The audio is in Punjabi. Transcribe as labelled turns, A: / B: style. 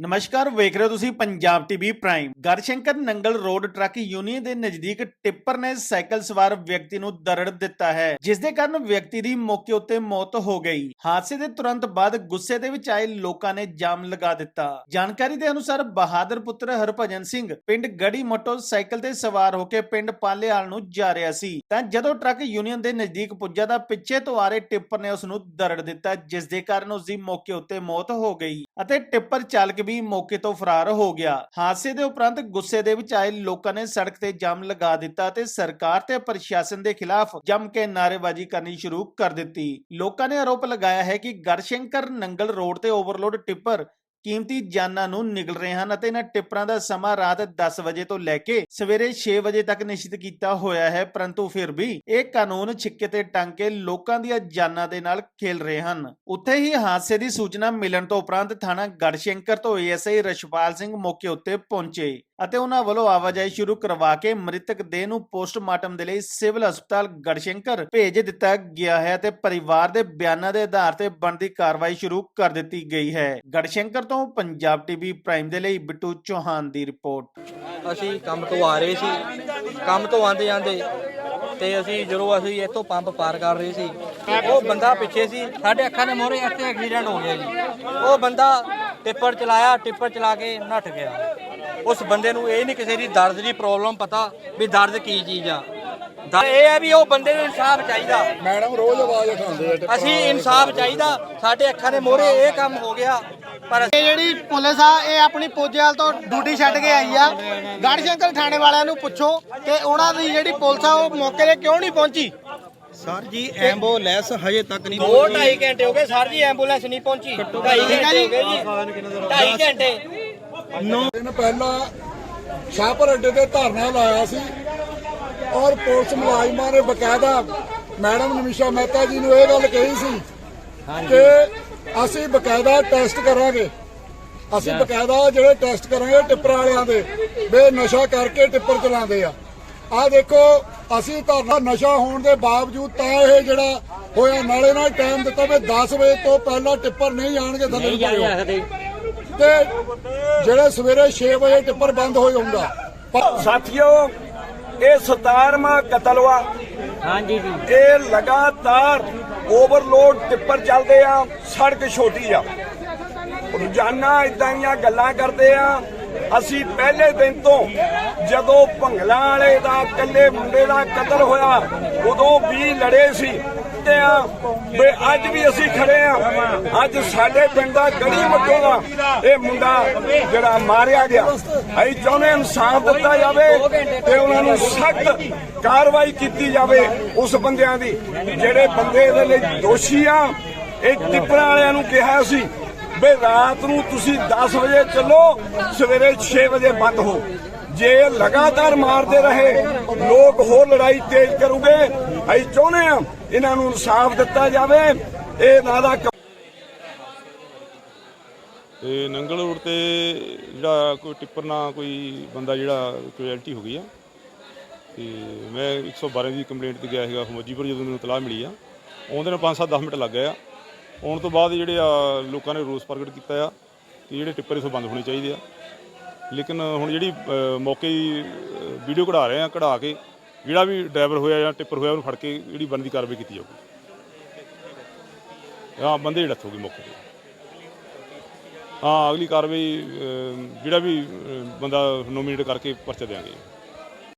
A: ਨਮਸਕਾਰ, ਵੇਖ ਰਹੇ ਹੋ ਤੁਸੀਂ Punjab TV prime. Garhshankar Nangal road truck union ਦੇ ਨਜ਼ਦੀਕ ਟਿੱਪਰ ਨੇ ਸਾਈਕਲ ਸਵਾਰ ਵਿਅਕਤੀ ਨੂੰ ਦਰੜ ਦਿੱਤਾ ਹੈ ਜਿਸ ਦੇ ਕਾਰਨ ਵਿਅਕਤੀ ਦੀ ਮੌਕੇ ਉੱਤੇ ਮੌਤ ਹੋ ਗਈ। ਹਾਦਸੇ ਦੇ ਤੁਰੰਤ ਬਾਅਦ ਗੁੱਸੇ ਦੇ ਵਿੱਚ ਆਏ ਲੋਕਾਂ ਨੇ ਜਾਮ ਲਗਾ ਦਿੱਤਾ। ਜਾਣਕਾਰੀ ਦੇ ਅਨੁਸਾਰ ਬਹਾਦਰ ਪੁੱਤਰ ਹਰਭਜਨ ਸਿੰਘ ਪਿੰਡ ਗੜੀ ਮੋਟਰਸਾਈਕਲ ਤੇ ਸਵਾਰ ਹੋ ਕੇ ਪਿੰਡ ਪਾਲੇਵਾਲ ਨੂੰ ਜਾ ਰਿਹਾ ਸੀ। ਤਾਂ ਜਦੋਂ ਟਰੱਕ ਯੂਨੀਅਨ ਦੇ ਨਜ਼ਦੀਕ ਪੁੱਜਾ ਤਾਂ ਪਿੱਛੇ ਤੋਂ ਆ ਰਹੇ ਟਿੱਪਰ ਨੇ ਉਸ ਨੂੰ ਦਰੜ ਦਿੱਤਾ ਜਿਸ ਦੇ ਕਾਰਨ ਉਸ ਦੀ ਮੌਕੇ ਉੱਤੇ ਮੌਤ ਹੋ ਗਈ ਅਤੇ ਟਿੱਪਰ ਚਾਲਕ ਵੀ ਮੌਕੇ ਤੋਂ ਫਰਾਰ ਹੋ ਗਿਆ। ਹਾਦਸੇ ਦੇ ਉਪਰੰਤ ਗੁੱਸੇ ਦੇ ਵਿੱਚ ਆਏ ਲੋਕਾਂ ਨੇ ਸੜਕ ਤੇ ਜਾਮ ਲਗਾ ਦਿੱਤਾ ਤੇ ਸਰਕਾਰ ਤੇ ਪ੍ਰਸ਼ਾਸਨ ਦੇ ਖਿਲਾਫ ਜੰਮ ਕੇ ਨਾਅਰੇਬਾਜ਼ੀ ਕਰਨੀ ਸ਼ੁਰੂ ਕਰ ਦਿੱਤੀ। ਲੋਕਾਂ ਨੇ ਆਰੋਪ ਲਗਾਇਆ ਹੈ ਕਿ ਗੜਸ਼ੰਕਰ ਨੰਗਲ ਰੋਡ ਤੇ ਓਵਰਲੋਡ ਟਿੱਪਰ ਕੀਮਤੀ ਜਾਨਾਂ ਨੂੰ ਨਿਗਲ ਰਹੇ ਹਨ ਅਤੇ ਇਹਨਾਂ ਟਿੱਪਰਾਂ ਦਾ ਸਮਾਂ ਰਾਤ 10 ਵਜੇ ਤੋਂ ਲੈ ਕੇ ਸਵੇਰੇ 6 ਵਜੇ ਤੱਕ ਨਿਸ਼ਚਿਤ ਕੀਤਾ ਹੋਇਆ ਹੈ, ਪਰੰਤੂ ਫਿਰ ਵੀ ਇਹ ਕਾਨੂੰਨ ਛਿੱਕੇ ਤੇ ਟੰਗ ਕੇ ਲੋਕਾਂ ਦੀਆਂ ਜਾਨਾਂ ਦੇ ਨਾਲ ਖੇਲ ਰਹੇ ਹਨ। ਉੱਥੇ ਹੀ ਹਾਦਸੇ ਦੀ ਸੂਚਨਾ ਮਿਲਣ ਤੋਂ ਉਪਰੰਤ ਥਾਣਾ ਗੜਸ਼ੰਕਰ ਤੋਂ ਏਐਸਆਈ ਰਸ਼ਪਾਲ ਸਿੰਘ ਮੌਕੇ ਉੱਤੇ ਪਹੁੰਚੇ। ਅਤੇ ਉਹਨਾਂ ਵੱਲੋਂ ਆਵਾਜਾਈ ਸ਼ੁਰੂ ਕਰਵਾ ਕੇ ਮ੍ਰਿਤਕ ਦੇਹ ਨੂੰ ਪੋਸਟਮਾਰਟਮ ਦੇ ਲਈ ਸਿਵਲ ਹਸਪਤਾਲ ਗੜਸ਼ੰਕਰ ਭੇਜ ਦਿੱਤਾ ਗਿਆ ਹੈ ਤੇ ਪਰਿਵਾਰ ਦੇ ਬਿਆਨਾਂ ਦੇ ਆਧਾਰ ਤੇ ਬਣਦੀ ਕਾਰਵਾਈ ਸ਼ੁਰੂ ਕਰ ਦਿੱਤੀ ਗਈ ਹੈ। ਗੜਸ਼ੰਕਰ ਤੋਂ ਪੰਜਾਬ ਟੀਵੀ ਪ੍ਰਾਈਮ ਦੇ ਲਈ ਬਿੱਟੂ ਚੌਹਾਨ ਦੀ ਰਿਪੋਰਟ।
B: ਅਸੀਂ ਕੰਮ ਤੋਂ ਆ ਰਹੇ ਸੀ। ਕੰਮ ਤੋਂ ਆਂਦੇ ਜਾਂਦੇ ਤੇ ਅਸੀਂ ਜਦੋਂ ਅਸੀਂ ਇੱਥੋਂ ਪੰਪ ਪਾਰ ਕਰ ਰਹੇ ਸੀ, ਉਹ ਬੰਦਾ ਪਿੱਛੇ ਸੀ। ਸਾਡੇ ਅੱਖਾਂ ਦੇ ਮੋਹਰੇ ਇੱਥੇ ਐਕਸੀਡੈਂਟ ਹੋ ਗਿਆ ਜੀ। ਉਹ ਬੰਦਾ ਟਿੱਪਰ ਚਲਾਇਆ, ਟਿੱਪਰ ਚਲਾ ਕੇ ਨੱਠ ਗਿਆ। ਉਸ ਬੰਦੇ ਨੂੰ ਇਹ ਨਹੀਂ ਕਿਸੇ ਦੀ ਦਰਦ ਦੀ ਪ੍ਰੋਬਲਮ ਪਤਾ ਵੀ ਦਰਦ ਕੀ ਚੀਜ਼ ਆ। ਦ- ਇਹ ਹੈ ਵੀ ਉਹ ਬੰਦੇ ਨੂੰ ਇਨਸਾਫ ਚਾਹੀਦਾ।
C: ਮੈਡਮ ਰੋਜ਼ ਆਵਾਜ਼ ਉਠਾਉਂਦੇ ਆ ਟਿੱਪਰਾਂ
B: ਅਸੀਂ ਇਨਸਾਫ ਚਾਹੀਦਾ। ਸਾਡੇ ਅੱਖਾਂ ਦੇ ਮੋਹਰੇ ਇਹ ਕੰਮ ਹੋ ਗਿਆ। ਪਰ
D: ਇਹ ਜਿਹੜੀ ਪੁਲਿਸ ਆ ਇਹ ਆਪਣੀ ਪੋਜੇਵਾਲ ਤੋਂ ਡਿਊਟੀ ਛੱਡ ਕੇ ਆਈ ਆ। ਗੜਸ਼ੰਕਰ ਥਾਣੇ ਵਾਲਿਆਂ ਨੂੰ ਪੁੱਛੋ ਕਿ ਉਹਨਾਂ ਦੀ ਜਿਹੜੀ ਪੁਲਿਸ ਆ ਉਹ ਮੌਕੇ ਤੇ ਕਿਉਂ ਨਹੀਂ ਪਹੁੰਚੀ?
E: ਸਰ ਜੀ ਐਂਬੂਲੈਂਸ ਹਜੇ ਤੱਕ ਨਹੀਂ
B: ਦੋ ਢਾਈ ਘੰਟੇ ਹੋ ਗਏ ਸਰ ਜੀ ਐਂਬੂਲੈਂਸ ਨਹੀਂ ਪਹੁੰਚੀ। ਢਾਈ ਘੰਟੇ ਹੋ ਗਏ ਜੀ। ਢਾਈ ਘੰਟੇ।
C: ਦਿਨ ਪਹਿਲਾਂ ਸ਼ਾਹਪੁਰ ਅੱਡੇ ਤੇ ਧਰਨਾ ਲਾਇਆ ਸੀ ਔਰ ਪੁਲਿਸ ਮੁਲਾਜ਼ਮਾਂ ਨੇ ਬਕਾਇਦਾ ਮੈਡਮ ਨਿਮਿਸ਼ਾ ਮਹਿਤਾ ਜੀ ਨੂੰ ਇਹ ਗੱਲ ਕਹੀ ਸੀ ਕਿ ਅਸੀਂ ਬਕਾਇਦਾ ਟੈਸਟ ਕਰਾਂਗੇ। ਅਸੀਂ ਬਕਾਇਦਾ ਜਿਹੜੇ ਟੈਸਟ ਕਰਾਂਗੇ ਟਿੱਪਰ ਵਾਲਿਆਂ ਦੇ ਵੇ ਨਸ਼ਾ ਕਰਕੇ ਟਿੱਪਰ ਚਲਾਉਂਦੇ ਆ। ਆ ਦੇਖੋ ਅਸੀਂ ਧਰਨਾ ਨਸ਼ਾ ਹੋਣ ਦੇ ਬਾਵਜੂਦ ਤਾਂ ਇਹ ਜਿਹੜਾ ਹੋਇਆ ਨਾਲੇ ਨਾਲ ਟਾਈਮ ਦਿੱਤਾ ਵੀ 10 ਵਜੇ ਤੋਂ ਪਹਿਲਾਂ ਟਿੱਪਰ ਨਹੀਂ ਆਣਗੇ ਥੱਲੇ ਨੂੰ ਤੇ ਜਿਹੜੇ ਸਵੇਰੇ 6 ਵਜੇ ਟਿੱਪਰ ਬੰਦ ਹੋ ਜਾਊਗਾ।
F: ਸਾਥੀਓ ਇਹ 17ਵਾਂ ਕਤਲ ਵਾ। ਹਾਂਜੀ ਜੀ। ਇਹ ਲਗਾਤਾਰ ਓਵਰਲੋਡ ਟਿੱਪਰ ਚੱਲਦੇ ਆ ਸੜਕ ਛੋਟੀ ਆ। ਰੋਜ਼ਾਨਾ ਇਦਾਂ ਦੀਆਂ ਗੱਲਾਂ ਕਰਦੇ ਆ। ਅਸੀਂ ਪਹਿਲੇ ਦਿਨ ਤੋਂ ਜਦੋਂ ਭੰਗਲਾ ਵਾਲੇ ਦਾ ਇਕੱਲੇ ਮੁੰਡੇ ਦਾ ਕਤਲ ਹੋਇਆ ਉਦੋਂ ਵੀ ਲੜੇ ਸੀ। ਤੇ ਆ। ਵੀ ਅੱਜ ਵੀ ਅਸੀਂ ਖੜੇ ਆ। ਅੱਜ ਸਾਡੇ ਪਿੰਡ ਦਾ ਗੜੀ ਮੱਟੋ ਦਾ ਇਹ ਮੁੰਡਾ ਜਿਹੜਾ ਮਾਰਿਆ ਗਿਆ। ਅਸੀਂ ਚਾਹੁੰਦੇ ਇਨਸਾਫ ਦਿੱਤਾ ਜਾਵੇ ਤੇ ਉਹਨਾਂ ਨੂੰ ਸਖਤ ਕਾਰਵਾਈ ਕੀਤੀ ਜਾਵੇ ਉਸ ਬੰਦਿਆਂ ਦੀ। ਜਿਹੜੇ ਬੰਦੇ ਇਹਦੇ ਲਈ ਦੋਸ਼ੀ ਆ, ਇਹ ਟਿੱਪਰਾਂ ਵਾਲਿਆਂ ਨੂੰ ਕਿਹਾ ਸੀ ਵੀ ਰਾਤ ਨੂੰ ਤੁਸੀਂ 10 ਵਜੇ ਚੱਲੋ, ਸਵੇਰੇ 6 ਵਜੇ ਬੰਦ ਹੋ। ਜੇ ਲਗਾਤਾਰ ਮਾਰਦੇ ਰਹੇ, ਲੋਕ ਹੋਰ ਲੜਾਈ ਤੇਜ਼ ਕਰੂਗੇ। ਅਸੀਂ ਚਾਹੁੰਦੇ ਆ ਇਹਨਾਂ ਨੂੰ ਇਨਸਾਫ ਦਿੱਤਾ ਜਾਵੇ। ਇਹ ਨਾ
G: ਤੇ ਨੰਗਲ ਰੋਡ ਤੇ ਜਿਹੜਾ ਕੋਈ ਟਿੱਪਰ ਨਾਲ ਕੋਈ ਬੰਦਾ ਜਿਹੜਾ ਕੈਜੁਅਲਟੀ ਹੋ ਗਈ ਆ। ਤੇ ਮੈਂ 112 ਦੀ ਕੰਪਲੇਂਟ ਤੇ ਗਿਆ ਸੀਗਾ ਫੌਜੀਪੁਰ ਜਦੋਂ ਮੈਨੂੰ ਤਲਾਹ ਮਿਲੀ ਆ। ਆਉਂਦੇ ਨੂੰ 5-7 10 ਮਿੰਟ ਲੱਗ ਗਏ ਆ। ਆਉਣ ਤੋਂ ਬਾਅਦ ਜਿਹੜੇ ਆ ਲੋਕਾਂ ਨੇ ਰੋਸ ਪ੍ਰਗਟ ਕੀਤਾ ਆ ਕਿ ਜਿਹੜੇ ਟਿੱਪਰ ਇਸੋਂ ਬੰਦ ਹੋਣੇ ਚਾਹੀਦੇ ਆ। ਲੇਕਿਨ ਹੁਣ ਜਿਹੜੀ ਅ, ਮੌਕੇ ਦੀ ਵੀਡੀਓ ਕਢਾ ਰਹੇ ਆ ਕਢਾ ਕੇ ਜਿਹੜਾ ਵੀ ਡਰਾਈਵਰ ਹੋਇਆ ਜਾਂ ਟਿੱਪਰ ਹੋਇਆ ਉਹਨੂੰ ਫੜ ਕੇ ਜਿਹੜੀ ਬਣਦੀ ਕਾਰਵਾਈ ਕੀਤੀ ਜਾਊਗੀ। ਹਾਂ ਬੰਦੇ ਦੀ ਡੈਥ ਹੋ ਗਈ ਮੌਕੇ ਤੇ। ਹਾਂ ਅਗਲੀ ਕਾਰਵਾਈ ਅ, ਜਿਹੜਾ ਵੀ ਅ, ਬੰਦਾ ਨੋਮੀਨੇਟ ਕਰਕੇ ਪਰਚਾ ਦੇਵਾਂਗੇ।